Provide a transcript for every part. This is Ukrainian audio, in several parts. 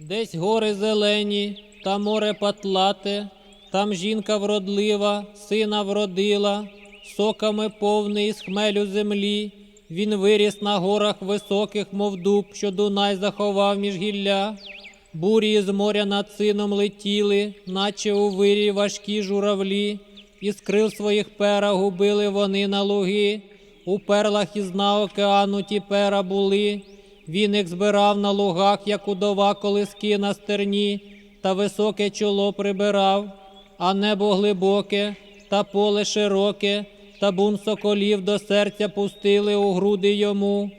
Десь гори зелені, та море патлате, там жінка вродлива, сина вродила, соками повний з хмелю землі. Він виріс на горах високих, мов дуб, що Дунай заховав між гілля. Бурі з моря над сином летіли, наче у вирі важкі журавлі, із крил своїх пера губили вони на луги, у перлах із дна океану ті пера були. Він їх збирав на лугах, як удова колиски на стерні, та високе чоло прибирав, а небо глибоке, та поле широке, та бун соколів до серця пустили у груди йому.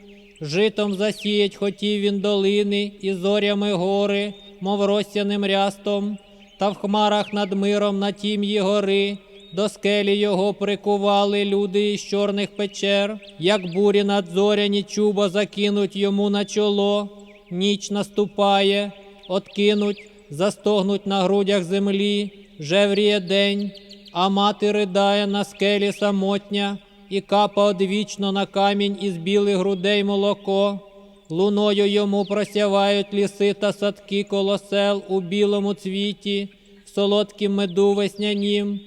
Житом засіять хотів він долини і зорями гори, мов розсяним рястом, та в хмарах над миром на тім'ї гори, до скелі його прикували люди із чорних печер, як бурі над зоряні чуба закинуть йому на чоло, ніч наступає, откинуть, застогнуть на грудях землі, жевріє день, а мати ридає на скелі самотня, і капа одвічно на камінь із білих грудей молоко. Луною йому просявають ліси та садки колосел у білому цвіті, в солодкім меду веснянім.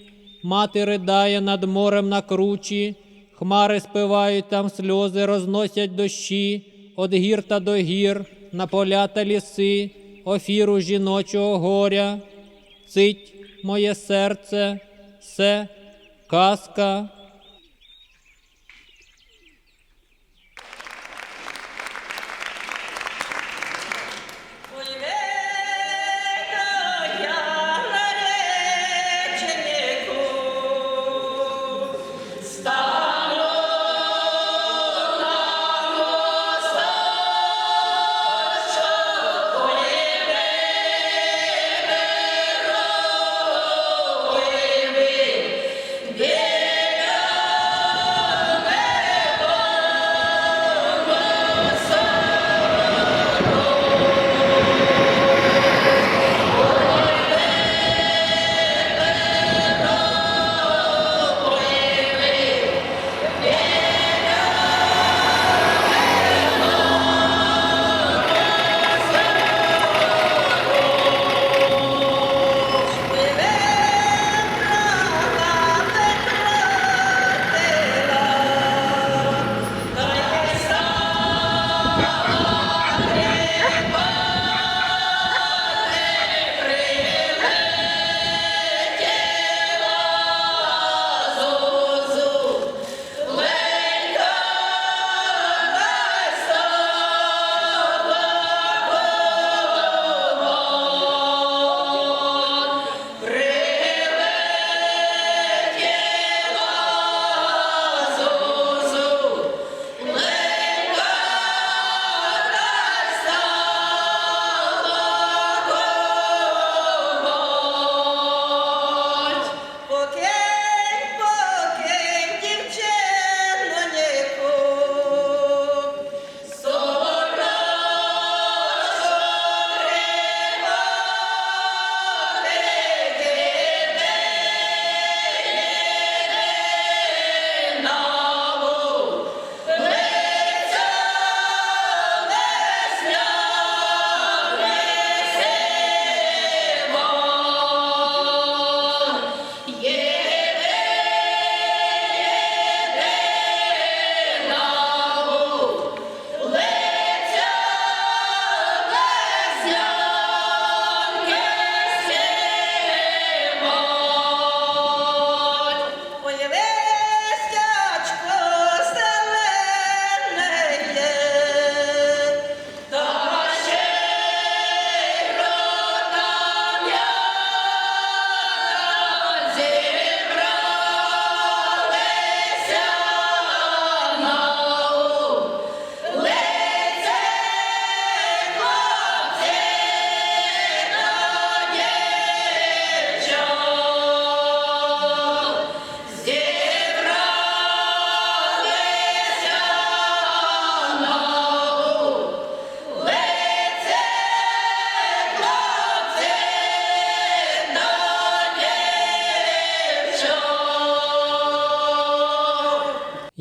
Мати ридає над морем на кручі, хмари спивають там сльози, розносять дощі, од гір та до гір, на поля та ліси, офіру жіночого горя. Цить моє серце, все казка.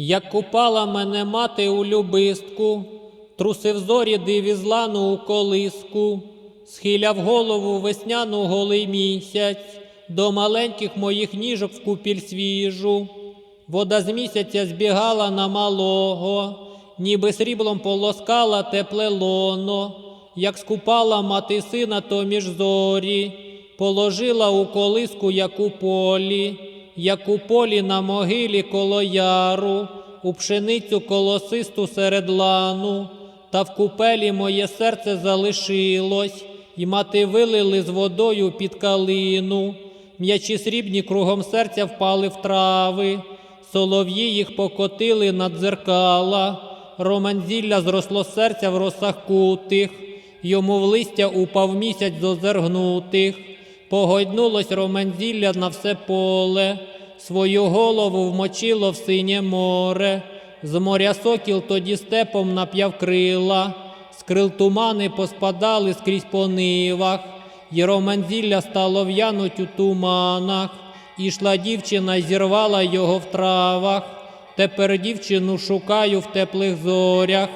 Як купала мене мати у любистку, трусив зорі диві злану у колиску, схиляв голову весняну голий місяць, до маленьких моїх ніжок в купіль свіжу. Вода з місяця збігала на малого, ніби сріблом полоскала тепле лоно, як скупала мати сина, то між зорі, положила у колиску, як у полі, як у полі на могилі коло яру, у пшеницю колосисту серед лану, та в купелі моє серце залишилось, і мати вилили з водою під калину. М'ячі срібні кругом серця впали в трави, солов'ї їх покотили над дзеркала, роман зілля зросло серця в росах кутих, йому в листя упав місяць зозергнутих, погойднулось роман зілля на все поле, свою голову вмочило в синє море, з моря сокіл тоді степом нап'яв крила, з тумани поспадали скрізь по нивах. І романзілля стало в'януть у туманах, ішла дівчина й зірвала його в травах. Тепер дівчину шукаю в теплих зорях,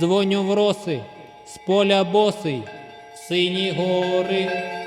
дзвоню в роси, з поля босий, в сині гори.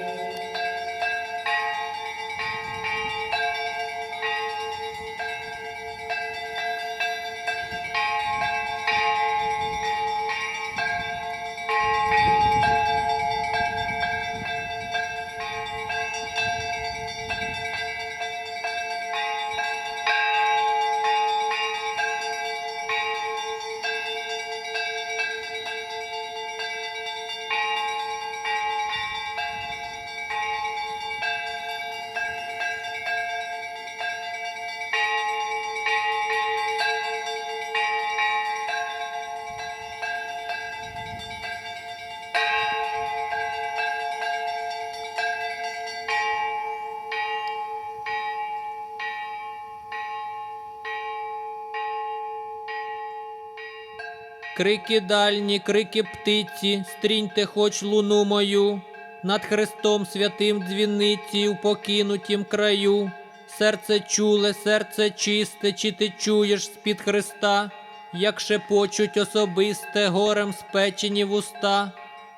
Крики дальні, крики птиці, стріньте хоч луну мою, над Христом святим дзвіниці у покинутім краю. Серце чуле, серце чисте, чи ти чуєш з-під Христа, як шепочуть особисте, горем спечені вуста,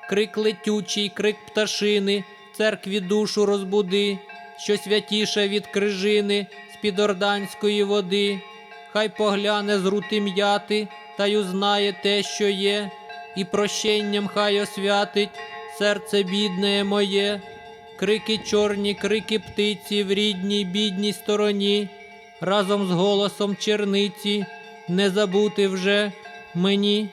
крик летючий, крик пташини, церкві душу розбуди, що святіше від крижини, з-під орданської води. Хай погляне з рути м'яти, та й узнає те, що є, і прощенням хай освятить серце бідне моє, крики чорні, крики птиці в рідній бідній стороні, разом з голосом черниці не забути вже мені.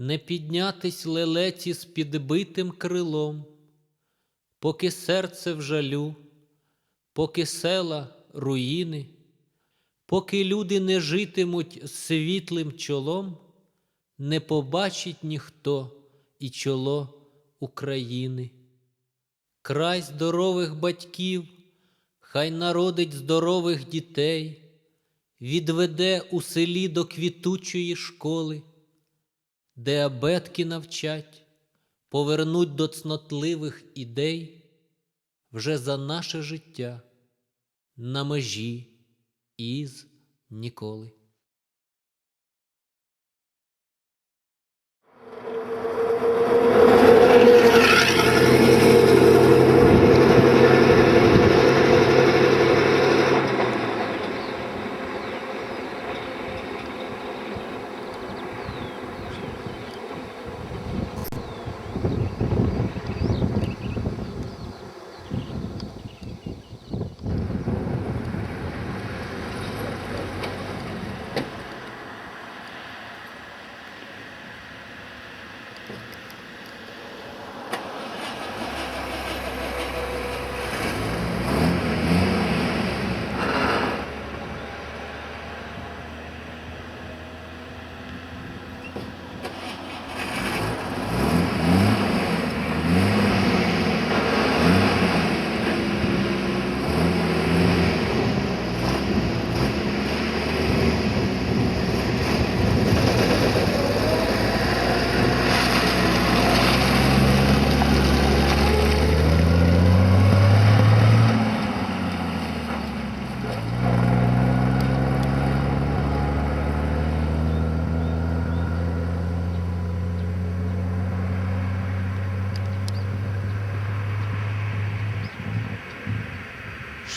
Не піднятись лелеці з підбитим крилом, поки серце в жалю, поки села руїни, поки люди не житимуть світлим чолом, не побачить ніхто і чоло України. Край здорових батьків, хай народить здорових дітей, відведе у селі до квітучої школи, де абетки навчать, повернуть до цнотливих ідей вже за наше життя на межі із ніколи.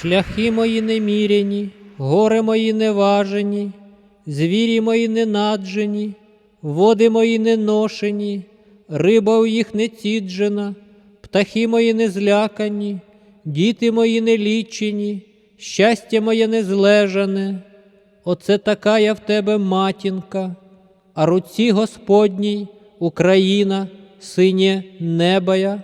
Шляхи мої неміряні, гори мої неважені, звірі мої ненаджені, води мої неношені, риба у їх не ціджена, птахи мої не злякані, діти мої не лічені, щастя моє не злежане. Оце така я в тебе матінка, а руці Господній Україна, синє неба я.